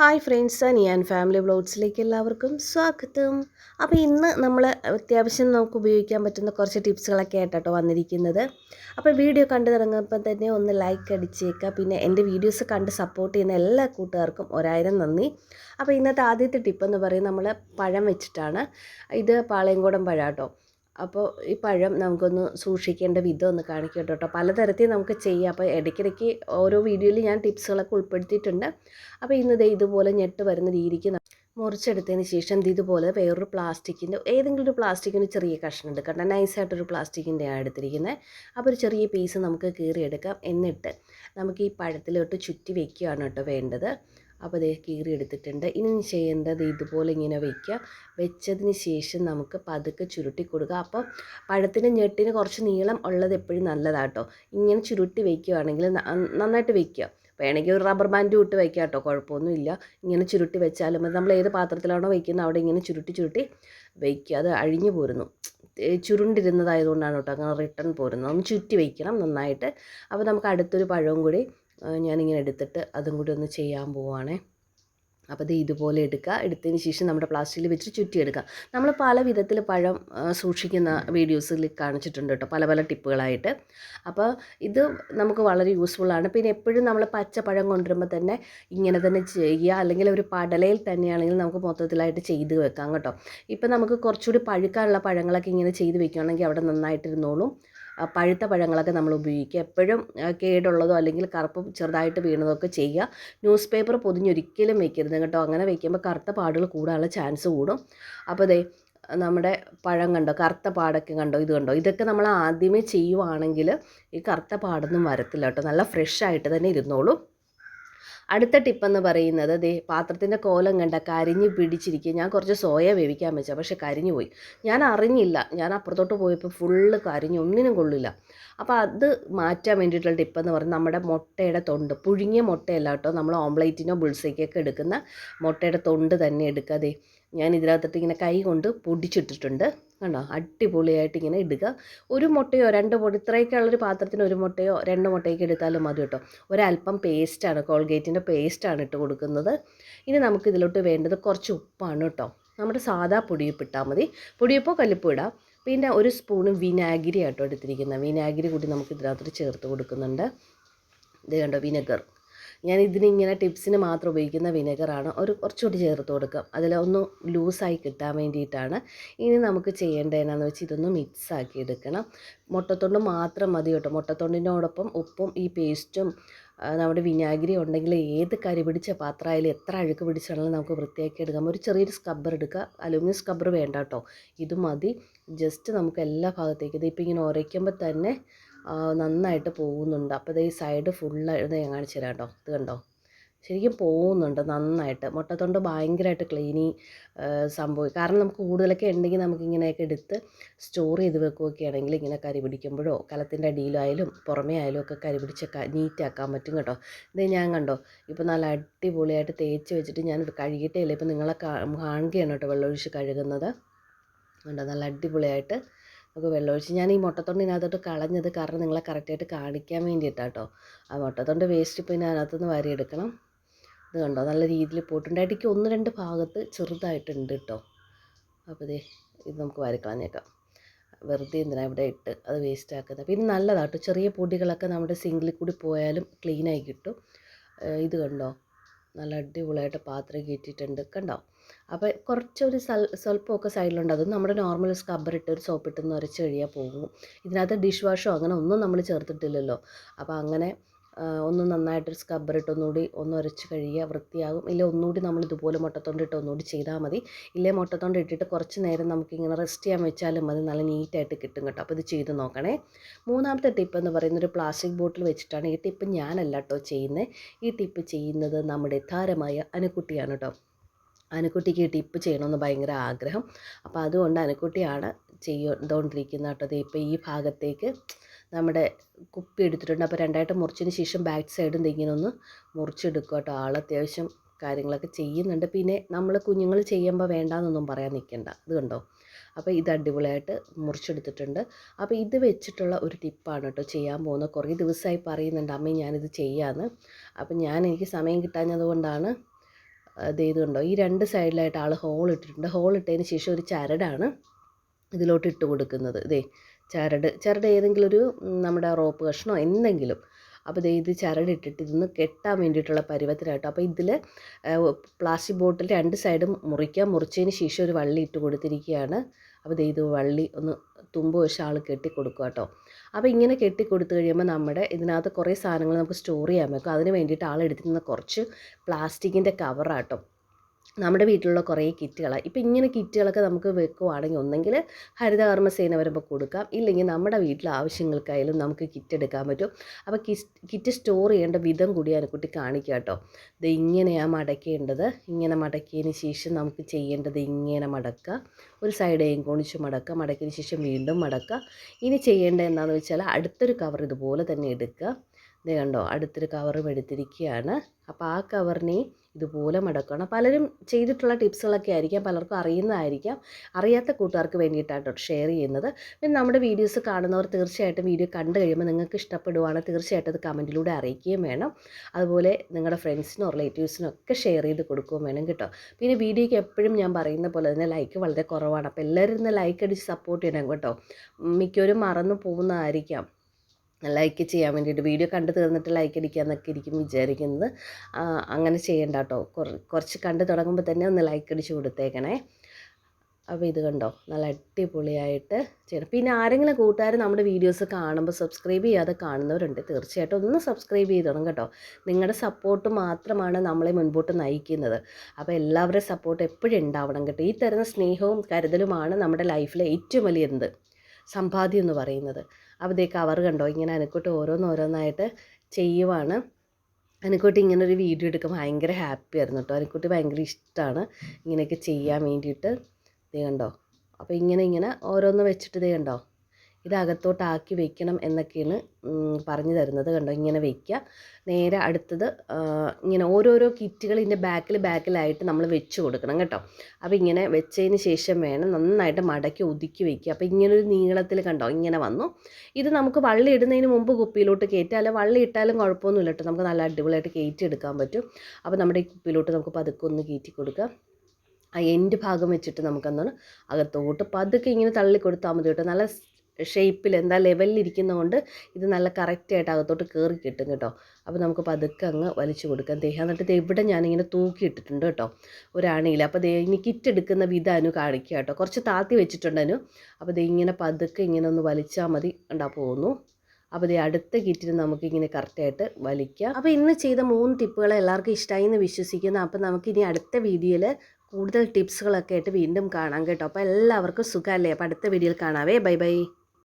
Hi friends ഞാൻ family വ്ളോഗ്സിലേക്ക് എല്ലാവർക്കും സ്വാഗതം. അപ്പോൾ ഇന്ന് നമ്മൾ അത്യാവശ്യം നമുക്ക് ഉപയോഗിക്കാൻ പറ്റുന്ന കുറച്ച് ടിപ്സുകളൊക്കെ ആയിട്ടോ വന്നിരിക്കുന്നത്. അപ്പോൾ വീഡിയോ കണ്ടു തുടങ്ങുമ്പോൾ തന്നെ ഒന്ന് ലൈക്ക് അടിച്ചേക്കുക പിന്നെ എന്റെ വീഡിയോസ് കണ്ട് സപ്പോർട്ട് ചെയ്യുന്ന എല്ലാ കൂട്ടുകാർക്കും ഒരായിരം നന്ദി. അപ്പോൾ ഇന്നത്തെ ആദ്യത്തെ ടിപ്പ് എന്ന് പറയുന്നത് നമ്മൾ പഴം വെച്ചിട്ടാണ്. ഇത് പാളയംകോടൻ പഴം കേട്ടോ അപ്പോൾ ഈ പഴം നമുക്കൊന്ന് സൂക്ഷിക്കേണ്ട വിധം ഒന്ന് കാണിക്കാം കേട്ടോ പലതരത്തിൽ നമുക്ക് ചെയ്യാം. അപ്പോൾ ഇടയ്ക്കിടയ്ക്ക് ഓരോ വീഡിയോയിൽ ഞാൻ ടിപ്സുകളൊക്കെ ഉൾപ്പെടുത്തിയിട്ടുണ്ട്. അപ്പോൾ ഇന്ന് ദേ ഇതുപോലെ ഞെട്ട് വരുന്ന രീതിക്ക് മുറിച്ചെടുത്തതിന് ശേഷം ഇത് ഇതുപോലെ വേറൊരു പ്ലാസ്റ്റിക്കിന്റെ ഏതെങ്കിലും ഒരു പ്ലാസ്റ്റിക്കിന് ചെറിയ കഷ്ണം എടുക്കണ്ട നൈസായിട്ടൊരു പ്ലാസ്റ്റിക്കിന്റെ ആണ് എടുത്തിരിക്കുന്നത്. അപ്പോൾ ഒരു ചെറിയ പീസ് നമുക്ക് കീറിയെടുക്കാം. എന്നിട്ട് നമുക്ക് ഈ പഴത്തിലോട്ട് ചുറ്റി വയ്ക്കുകയാണ് കേട്ടോ വേണ്ടത്. അപ്പോൾ അതേ കീറി എടുത്തിട്ടുണ്ട്. ഇനി ചെയ്യേണ്ടത് ഇതുപോലെ ഇങ്ങനെ വയ്ക്കുക. വെച്ചതിന് ശേഷം നമുക്ക് പതുക്കെ ചുരുട്ടി കൊടുക്കുക. അപ്പോൾ പഴത്തിന് ഞെട്ടിന് കുറച്ച് നീളം ഉള്ളത് എപ്പോഴും നല്ലതാട്ടോ ഇങ്ങനെ ചുരുട്ടി വയ്ക്കുകയാണെങ്കിൽ നന്നായിട്ട് വയ്ക്കുക. വേണമെങ്കിൽ ഒരു റബ്ബർ ബാൻഡ് ഇട്ട് വയ്ക്കാം കേട്ടോ കുഴപ്പമൊന്നുമില്ല. ഇങ്ങനെ ചുരുട്ടി വെച്ചാലും നമ്മൾ ഏത് പാത്രത്തിലാണോ വയ്ക്കുന്നത് അവിടെ ഇങ്ങനെ ചുരുട്ടി ചുരുട്ടി വയ്ക്കുക. അത് അഴിഞ്ഞു പോരുന്നു. ചുരുണ്ടിരുന്നതായതുകൊണ്ടാണ് കേട്ടോ അങ്ങനെ റിട്ടേൺ പോരുന്നത്. ഒന്ന് ചുറ്റി വയ്ക്കണം നന്നായിട്ട്. അപ്പോൾ നമുക്ക് അടുത്തൊരു പഴവും കൂടി ഞാനിങ്ങനെ എടുത്തിട്ട് അതും കൂടി ഒന്ന് ചെയ്യാൻ പോവുകയാണേ അപ്പോൾ ഇത് ഇതുപോലെ എടുക്കുക. എടുത്തതിന് ശേഷം നമ്മുടെ പ്ലാസ്റ്റിക്കിൽ വെച്ച് ചുറ്റിയെടുക്കുക. നമ്മൾ പല വിധത്തിൽ പഴം സൂക്ഷിക്കുന്ന വീഡിയോസിൽ കാണിച്ചിട്ടുണ്ട് കേട്ടോ പല പല ടിപ്പുകളായിട്ട്. അപ്പോൾ ഇത് നമുക്ക് വളരെ യൂസ്ഫുള്ളാണ് പിന്നെ എപ്പോഴും നമ്മൾ പച്ച പഴം കൊണ്ടുവരുമ്പോൾ തന്നെ ഇങ്ങനെ തന്നെ ചെയ്യുക. അല്ലെങ്കിൽ ഒരു പടലയിൽ തന്നെയാണെങ്കിൽ നമുക്ക് മൊത്തത്തിലായിട്ട് ചെയ്ത് വെക്കാം കേട്ടോ. ഇപ്പോൾ നമുക്ക് കുറച്ചുകൂടി പഴുക്കാനുള്ള പഴങ്ങളൊക്കെ ഇങ്ങനെ ചെയ്ത് വെക്കുകയാണെങ്കിൽ അവിടെ നന്നായിട്ടിരുന്നോളും. പഴുത്ത പഴങ്ങളൊക്കെ നമ്മൾ ഉപയോഗിക്കുക. എപ്പോഴും കേടുള്ളതോ അല്ലെങ്കിൽ കറുപ്പ് ചെറുതായിട്ട് വീണതൊക്കെ ചെയ്യുക. ന്യൂസ് പേപ്പർ പൊതിഞ്ഞൊരിക്കലും വെക്കരുത് കേട്ടോ. അങ്ങനെ വെക്കുമ്പോൾ കറുത്ത പാടുകൾ കൂടാനുള്ള ചാൻസ് കൂടും. അപ്പോൾ ദേ നമ്മുടെ പഴം കണ്ടോ? കറുത്ത പാടൊക്കെ കണ്ടോ? ഇത് കണ്ടോ? ഇതൊക്കെ നമ്മൾ ആദ്യമേ ചെയ്യുവാണെങ്കിൽ ഈ കറുത്ത പാടൊന്നും വരത്തില്ല കേട്ടോ. നല്ല ഫ്രഷ് ആയിട്ട് തന്നെ ഇരുന്നോളും. അടുത്ത ടിപ്പെന്ന് പറയുന്നത് ദേ പാത്രത്തിന്റെ കോലം കണ്ട കരിഞ്ഞ് പിടിച്ചിരിക്കുക. ഞാൻ കുറച്ച് സോയ വേവിക്കാൻ വെച്ചാൽ പക്ഷെ കരിഞ്ഞു പോയി. ഞാൻ അറിഞ്ഞില്ല. ഞാൻ അപ്പുറത്തോട്ട് പോയപ്പോൾ ഫുള്ള് കരിഞ്ഞു ഒന്നിനും കൊള്ളില്ല. അപ്പോൾ അത് മാറ്റാൻ വേണ്ടിയിട്ടുള്ള ടിപ്പെന്ന് പറഞ്ഞാൽ നമ്മുടെ മുട്ടയുടെ തൊണ്ട് പുഴുങ്ങിയ മുട്ടയല്ല കേട്ടോ നമ്മൾ ഓംലേറ്റിനോ ബുൾസയ്ക്കൊക്കെ എടുക്കുന്ന മുട്ടയുടെ തൊണ്ട് തന്നെ എടുക്കാതെ ഞാൻ ഇതിനകത്തിട്ട് ഇങ്ങനെ കൈ കൊണ്ട് പൊടിച്ചിട്ടിട്ടുണ്ട്. കണ്ടോ? അടിപൊളിയായിട്ട് ഇങ്ങനെ ഇടുക. ഒരു മുട്ടയോ രണ്ട് മുട്ട ഇത്രയൊക്കെ ഉള്ളൊരു പാത്രത്തിന് ഒരു മുട്ടയോ രണ്ട് മുട്ടയൊക്കെ എടുത്താലും മതി കേട്ടോ. ഒരല്പം പേസ്റ്റാണ് കോൾഗേറ്റിന്റെ പേസ്റ്റാണ് ഇട്ട് കൊടുക്കുന്നത്. ഇനി നമുക്ക് ഇതിലോട്ട് വേണ്ടത് കുറച്ച് ഉപ്പാണ് കേട്ടോ. നമ്മുടെ സാധാ പൊടിയുപ്പ് ഇട്ടാൽ മതി. പൊടിയപ്പോ കല്ലുപ്പോ ഇടാം. പിന്നെ ഒരു സ്പൂണ് വിനാഗിരി ആട്ടോ എടുത്തിരിക്കുന്നത്. വിനാഗിരി കൂടി നമുക്ക് ഇതിനകത്തോട്ട് ചേർത്ത് കൊടുക്കുന്നുണ്ട്. ഇത് കണ്ടോ? വിനെഗർ. ഞാൻ ഇതിനിങ്ങനെ ടിപ്സിന് മാത്രം ഉപയോഗിക്കുന്ന വിനെഗറാണ്. ഒരു കുറച്ചുകൂടി ചേർത്ത് കൊടുക്കാം. അതിൽ ഒന്ന് ലൂസായി കിട്ടാൻ വേണ്ടിയിട്ടാണ്. ഇനി നമുക്ക് ചെയ്യേണ്ടത് എന്നാന്ന് വെച്ചാൽ ഇതൊന്ന് മിക്സ് ആക്കി എടുക്കണം. മുട്ടത്തൊണ്ട് മാത്രം മതി കേട്ടോ. മുട്ടത്തൊണ്ടിനോടൊപ്പം ഉപ്പും ഈ പേസ്റ്റും നമ്മുടെ വിനാഗിരി ഉണ്ടെങ്കിൽ ഏത് കരി പിടിച്ച പാത്രമായാലും എത്ര അഴുക്ക് പിടിച്ചാണെങ്കിലും നമുക്ക് വൃത്തിയാക്കി എടുക്കാം. ഒരു ചെറിയൊരു സ്ക്രബ്ബർ എടുക്കുക. അലുമിനിയം സ്ക്രബ്ബർ വേണ്ട കേട്ടോ. ഇത് മതി. ജസ്റ്റ് നമുക്ക് എല്ലാ ഭാഗത്തേക്കും ഇതിപ്പോൾ ഇങ്ങനെ ഉരയ്ക്കുമ്പോൾ തന്നെ നന്നായിട്ട് പോകുന്നുണ്ട്. അപ്പോൾ ഇത് ഈ സൈഡ് ഫുള്ളായിട്ട് ഞാൻ കാണിച്ചു തരാം കേട്ടോ. ഇത് കണ്ടോ? ശരിക്കും പോകുന്നുണ്ട് നന്നായിട്ട്. മുട്ടത്തൊണ്ട് ഭയങ്കരമായിട്ട് ക്ലീനി സംഭവിക്കും കാരണം നമുക്ക് കൂടുതലൊക്കെ ഉണ്ടെങ്കിൽ നമുക്ക് ഇങ്ങനെയൊക്കെ എടുത്ത് സ്റ്റോർ ചെയ്ത് വെക്കുകയൊക്കെ ആണെങ്കിൽ ഇങ്ങനെ കരി പിടിക്കുമ്പോഴോ കലത്തിന്റെ അടിയിലായാലും പുറമേ ആയാലും ഒക്കെ കരി പിടിച്ച് നീറ്റാക്കാൻ പറ്റും കേട്ടോ. ഇത് ഞാൻ കണ്ടോ? ഇപ്പോൾ നല്ല അടിപൊളിയായിട്ട് തേച്ച് വെച്ചിട്ട് ഞാൻ കഴുകിയിട്ടേ ഇല്ല. ഇപ്പോൾ നിങ്ങളെ കാണുകയാണ് കേട്ടോ വെള്ളമൊഴിച്ച് കഴുകുന്നത്. കണ്ടോ? നല്ല അടിപൊളിയായിട്ട് നമുക്ക് വെള്ളമൊഴിച്ച് ഞാൻ ഈ മുട്ടത്തൊണ്ട് ഇതിനകത്തോട്ട് കളഞ്ഞത് കാരണം നിങ്ങളെ കറക്റ്റായിട്ട് കാണിക്കാൻ വേണ്ടിയിട്ടാട്ടോ. ആ മുട്ടത്തൊണ്ട് വേസ്റ്റ് ഇപ്പോൾ ഇതിനകത്തുനിന്ന് വാരിയെടുക്കണം. ഇത് കണ്ടോ? നല്ല രീതിയിൽ പോയിട്ടുണ്ട്. ഇടയ്ക്ക് ഒന്ന് രണ്ട് ഭാഗത്ത് ചെറുതായിട്ടുണ്ട് കേട്ടോ അപ്പോൾ ഇതേ ഇത് നമുക്ക് വാരിക്കളഞ്ഞേക്കാം വെറുതെ എന്തിനാ ഇവിടെ ഇട്ട് അത് വേസ്റ്റ് ആക്കുന്നത്? പിന്നെ നല്ലതാട്ടോ ചെറിയ പൊടികളൊക്കെ നമ്മുടെ സിങ്കിൽ കൂടി പോയാലും ക്ലീനായി കിട്ടും. ഇത് കണ്ടോ? നല്ല അടിപൊളിയായിട്ട് പാത്രം കയറ്റിയിട്ടുണ്ട് കണ്ടോ? അപ്പോൾ കുറച്ചൊരു സൽ സ്വല്പമൊക്കെ സൈഡിലുണ്ട്. അത് നമ്മുടെ നോർമൽ സ്കബ്ബർ ഇട്ട് ഒരു സോപ്പിട്ട് നിറച്ച് കഴിയാൽ പോകും. ഇതിനകത്ത് ഡിഷ് വാഷോ അങ്ങനെ ഒന്നും നമ്മൾ ചേർത്തിട്ടില്ലല്ലോ. അപ്പോൾ അങ്ങനെ ഒന്ന് നന്നായിട്ടൊരു സ്കബ്ബർ ഇട്ട് ഒന്നുകൂടി ഒന്ന് ഉരച്ച് കഴുകിയാൽ വൃത്തിയാകും. ഇല്ല ഒന്നുകൂടി നമ്മൾ ഇതുപോലെ മുട്ടത്തോണ്ടിട്ട് ഒന്നുകൂടി ചെയ്താൽ മതി. ഇല്ലേ മുട്ടത്തോണ്ടിട്ടിട്ട് കുറച്ച് നേരം നമുക്കിങ്ങനെ റെസ്റ്റ് ചെയ്യാൻ വെച്ചാലും മതി. നല്ല നീറ്റായിട്ട് കിട്ടും കേട്ടോ. അപ്പോൾ ഇത് ചെയ്ത് നോക്കണേ. മൂന്നാമത്തെ ടിപ്പ് എന്ന് പറയുന്നത് ഒരു പ്ലാസ്റ്റിക് ബോട്ടിൽ വെച്ചിട്ടാണ്. ഈ ടിപ്പ് ഞാനല്ല കേട്ടോ ചെയ്യുന്നത് ഈ ടിപ്പ് ചെയ്യുന്നത് നമ്മുടെ താരമായ അനുക്കുട്ടിയാണ് കേട്ടോ. അനുക്കുട്ടിക്ക് ടിപ്പ് ചെയ്യണമെന്ന് ഭയങ്കര ആഗ്രഹം. അപ്പോൾ അതുകൊണ്ട് അനക്കുട്ടിയാണ് ചെയ്തുകൊണ്ടിരിക്കുന്നത് കേട്ടോ. ഇപ്പോൾ ഈ ഭാഗത്തേക്ക് നമ്മുടെ കുപ്പി എടുത്തിട്ടുണ്ട്. അപ്പോൾ രണ്ടായിട്ട് മുറിച്ചതിന് ശേഷം ബാക്ക് സൈഡും ഇങ്ങനെ ഒന്ന് മുറിച്ചെടുക്കുക കേട്ടോ. ആൾ അത്യാവശ്യം കാര്യങ്ങളൊക്കെ ചെയ്യുന്നുണ്ട്. പിന്നെ നമ്മൾ കുഞ്ഞുങ്ങൾ ചെയ്യുമ്പോൾ വേണ്ടാന്നൊന്നും പറയാൻ നിൽക്കണ്ട ഇത് കണ്ടോ? അപ്പോൾ ഇത് അടിപൊളിയായിട്ട് മുറിച്ചെടുത്തിട്ടുണ്ട്. അപ്പോൾ ഇത് വെച്ചിട്ടുള്ള ഒരു ടിപ്പാണ് കേട്ടോ ചെയ്യാൻ പോകുന്നത്. കുറേ ദിവസമായി പറയുന്നുണ്ട് അമ്മയും ഞാനിത് ചെയ്യാമെന്ന് അപ്പോൾ ഞാൻ എനിക്ക് സമയം കിട്ടാഞ്ഞത് അത് കണ്ടോ ഈ രണ്ട് സൈഡിലായിട്ട് ആൾ ഹോൾ ഇട്ടിട്ടുണ്ട്. ഹോൾ ഇട്ടതിന് ശേഷം ഒരു ചരടാണ് ഇതിലോട്ട് ഇട്ട് കൊടുക്കുന്നത്. ഇതേ ചരട്. ചരട് ഏതെങ്കിലും ഒരു നമ്മുടെ റോപ്പ് കഷ്ണോ എന്തെങ്കിലും. അപ്പോൾ ദേ ഇത് ചരടിട്ടിട്ട് ഇതൊന്ന് കെട്ടാൻ വേണ്ടിയിട്ടുള്ള പരുവത്തിലായിട്ടോ അപ്പോൾ ഇതിൽ പ്ലാസ്റ്റിക് ബോട്ടിൽ രണ്ട് സൈഡും മുറിക്കാം. മുറിച്ചതിന് ശേഷം ഒരു വള്ളി ഇട്ട് കൊടുത്തിരിക്കുകയാണ്. അപ്പോൾ ദേ ഇത് വള്ളി ഒന്ന് തുമ്പ് വെച്ച് ആൾ കെട്ടിക്കൊടുക്കുക കേട്ടോ. അപ്പോൾ ഇങ്ങനെ കെട്ടിക്കൊടുത്തു കഴിയുമ്പോൾ നമ്മുടെ ഇതിനകത്ത് കുറേ സാധനങ്ങൾ നമുക്ക് സ്റ്റോർ ചെയ്യാൻ വെക്കും അതിന് വേണ്ടിയിട്ട് ആൾ എടുത്തിരുന്ന കുറച്ച് പ്ലാസ്റ്റിക്കിന്റെ കവറാട്ടോ നമ്മുടെ വീട്ടിലുള്ള കുറേ കിറ്റുകളാണ് ഇപ്പം ഇങ്ങനെ കിറ്റുകളൊക്കെ നമുക്ക് വെക്കുവാണെങ്കിൽ ഒന്നെങ്കിൽ ഹരിതകർമ്മസേന വരുമ്പോൾ കൊടുക്കാം. ഇല്ലെങ്കിൽ നമ്മുടെ വീട്ടിലെ ആവശ്യങ്ങൾക്കായാലും നമുക്ക് കിറ്റ് എടുക്കാൻ പറ്റും. അപ്പോൾ കിറ്റ് സ്റ്റോർ ചെയ്യേണ്ട വിധം കൂടി അനുക്കുട്ടി കാണിക്കുക കേട്ടോ ഇത് ഇങ്ങനെയാണ് മടക്കേണ്ടത്. ഇങ്ങനെ മടക്കിയതിന് ശേഷം നമുക്ക് ചെയ്യേണ്ടത് ഇങ്ങനെ മടക്കുക. ഒരു സൈഡ് ഏങ്കോണിച്ച് മടക്കുക. മടക്കിയതിന് ശേഷം വീണ്ടും മടക്കുക. ഇനി ചെയ്യേണ്ടത് എന്താണെന്ന് വെച്ചാൽ അടുത്തൊരു കവർ ഇതുപോലെ തന്നെ എടുക്കുക. ഇത് കണ്ടോ അടുത്തൊരു കവറും എടുത്തിരിക്കുകയാണ് അപ്പോൾ ആ കവറിനെ ഇതുപോലെ മടക്കണം പലരും ചെയ്തിട്ടുള്ള ടിപ്സുകളൊക്കെ ആയിരിക്കാം പലർക്കും അറിയുന്നതായിരിക്കാം. അറിയാത്ത കൂട്ടുകാർക്ക് വേണ്ടിയിട്ടാണ് ഷെയർ ചെയ്യുന്നത്. പിന്നെ നമ്മുടെ വീഡിയോസ് കാണുന്നവർ തീർച്ചയായിട്ടും വീഡിയോ കണ്ടു കഴിയുമ്പോൾ നിങ്ങൾക്ക് ഇഷ്ടപ്പെടുവാണ് തീർച്ചയായിട്ടും അത് കമന്റിലൂടെ അറിയിക്കുകയും വേണം. അതുപോലെ നിങ്ങളുടെ ഫ്രണ്ട്സിനോ റിലേറ്റീവ്സിനോ ഒക്കെ ഷെയർ ചെയ്ത് കൊടുക്കുകയും വേണം കേട്ടോ. പിന്നെ വീഡിയോയ്ക്ക് എപ്പോഴും ഞാൻ പറയുന്ന പോലെ തന്നെ ലൈക്ക് വളരെ കുറവാണ്. അപ്പോൾ എല്ലാവരും ഇന്ന് ലൈക്ക് അടിച്ച് സപ്പോർട്ട് ചെയ്യണം കേട്ടോ. മിക്കവരും മറന്നു പോകുന്നതായിരിക്കാം. ലൈക്ക് ചെയ്യാൻ വേണ്ടിയിട്ട് വീഡിയോ കണ്ടു തീർന്നിട്ട് ലൈക്ക് അടിക്കാമെന്നൊക്കെ ഇരിക്കും വിചാരിക്കുന്നത്. അങ്ങനെ ചെയ്യണ്ട കേട്ടോ. കുറച്ച് കണ്ടു തുടങ്ങുമ്പോൾ തന്നെ ഒന്ന് ലൈക്ക് അടിച്ച് കൊടുത്തേക്കണേ. അപ്പോൾ ഇത് കണ്ടോ? നല്ല അടിപൊളിയായിട്ട് ചെയ്യണം. പിന്നെ ആരെങ്കിലും കൂട്ടുകാർ നമ്മുടെ വീഡിയോസ് കാണുമ്പോൾ സബ്സ്ക്രൈബ് ചെയ്യാതെ കാണുന്നവരുണ്ട് തീർച്ചയായിട്ടും ഒന്ന് സബ്സ്ക്രൈബ് ചെയ്തോണം കേട്ടോ. നിങ്ങളുടെ സപ്പോർട്ട് മാത്രമാണ് നമ്മളെ മുൻപോട്ട് നയിക്കുന്നത്. അപ്പോൾ എല്ലാവരുടെയും സപ്പോർട്ട് എപ്പോഴും ഉണ്ടാവണം കേട്ടോ. ഈ തരുന്ന സ്നേഹവും കരുതലുമാണ് നമ്മുടെ ലൈഫിലെ ഏറ്റവും വലിയ എന്ത്? സമ്പാദ്യം എന്ന് പറയുന്നത്. അപ്പോൾ ദേ കവർ കണ്ടോ? ഇങ്ങനെ അനക്കോട്ട് ഓരോന്നോരോന്നായിട്ട് ചെയ്യുവാണ്. അനുക്കുട്ടി ഇങ്ങനെ ഒരു വീഡിയോ എടുക്കാൻ ഭയങ്കര ഹാപ്പി ആയിരുന്നു കേട്ടോ അനുക്കുട്ടി ഭയങ്കര ഇഷ്ടമാണ് ഇങ്ങനെയൊക്കെ ചെയ്യാൻ വേണ്ടിയിട്ട്. ഇത് കണ്ടോ? അപ്പോൾ ഇങ്ങനെ ഇങ്ങനെ ഓരോന്ന് വെച്ചിട്ട് ഇത് കണ്ടോ? ഇത് അകത്തോട്ടാക്കി വെക്കണം എന്നൊക്കെയാണ് പറഞ്ഞു തരുന്നത് കണ്ടോ? ഇങ്ങനെ വെക്കുക നേരെ അടുത്തത് ഇങ്ങനെ ഓരോരോ കിറ്റുകൾ ഇതിന്റെ ബാക്കിൽ ബാക്കിലായിട്ട് നമ്മൾ വെച്ച് കൊടുക്കണം കേട്ടോ. അപ്പോൾ ഇങ്ങനെ വെച്ചതിന് ശേഷം വേണം നന്നായിട്ട് മടക്കി ഒതുക്കി വെക്കുക അപ്പോൾ ഇങ്ങനൊരു നീളത്തിൽ കണ്ടോ? ഇങ്ങനെ വന്നു. ഇത് നമുക്ക് വള്ളി ഇടുന്നതിന് മുമ്പ് കുപ്പിയിലോട്ട് അല്ലെങ്കിൽ വള്ളി ഇട്ടാലും കുഴപ്പമൊന്നുമില്ല കേട്ടോ. നമുക്ക് നല്ല അടിപൊളിയായിട്ട് കയറ്റി എടുക്കാൻ പറ്റും. അപ്പോൾ നമ്മുടെ കുപ്പിയിലോട്ട് നമുക്ക് പതുക്കെ ഒന്ന് കയറ്റി കൊടുക്കുക. ആ എൻഡ് ഭാഗം വെച്ചിട്ട് നമുക്കെന്താണ് അകത്തോട്ട് പതുക്കെ ഇങ്ങനെ തള്ളി കൊടുത്താൽ മതി കേട്ടോ. നല്ല ഷേപ്പിൽ എന്താ ലെവലിൽ ഇരിക്കുന്നതുകൊണ്ട് ഇത് നല്ല കറക്റ്റായിട്ട് അകത്തോട്ട് കയറി കിട്ടും കേട്ടോ. അപ്പോൾ നമുക്ക് പതുക്കെ അങ്ങ് വലിച്ചു കൊടുക്കാം. ദേഹം എന്നിട്ട് ദേ ഇവിടെ ഞാനിങ്ങനെ തൂക്കിയിട്ടിട്ടുണ്ട് കേട്ടോ ഒരാണിയിൽ അപ്പോൾ ദേ ഇനി കിറ്റ് എടുക്കുന്ന വിധം അനു കാണിക്കുക കേട്ടോ. കുറച്ച് താത്തി വെച്ചിട്ടുണ്ട് അനു. അപ്പോൾ ദേ ഇങ്ങനെ പതുക്കെ ഇങ്ങനെ ഒന്ന് വലിച്ചാൽ മതി. ഉണ്ടാ പോകുന്നു അപ്പോൾ ദേ അടുത്ത കിറ്റിന് നമുക്കിങ്ങനെ കറക്റ്റായിട്ട് വലിക്കാം. അപ്പോൾ ഇന്ന് ചെയ്ത മൂന്ന് ടിപ്പുകൾ എല്ലാവർക്കും ഇഷ്ടമായി എന്ന് വിശ്വസിക്കുന്നു. അപ്പോൾ നമുക്കിനി അടുത്ത വീഡിയോയിൽ കൂടുതൽ ടിപ്സുകളൊക്കെ ആയിട്ട് വീണ്ടും കാണാം കേട്ടോ. അപ്പോൾ എല്ലാവർക്കും സുഖമല്ലേ? അപ്പോൾ അടുത്ത വീഡിയോയിൽ കാണാവേ. Bye bye.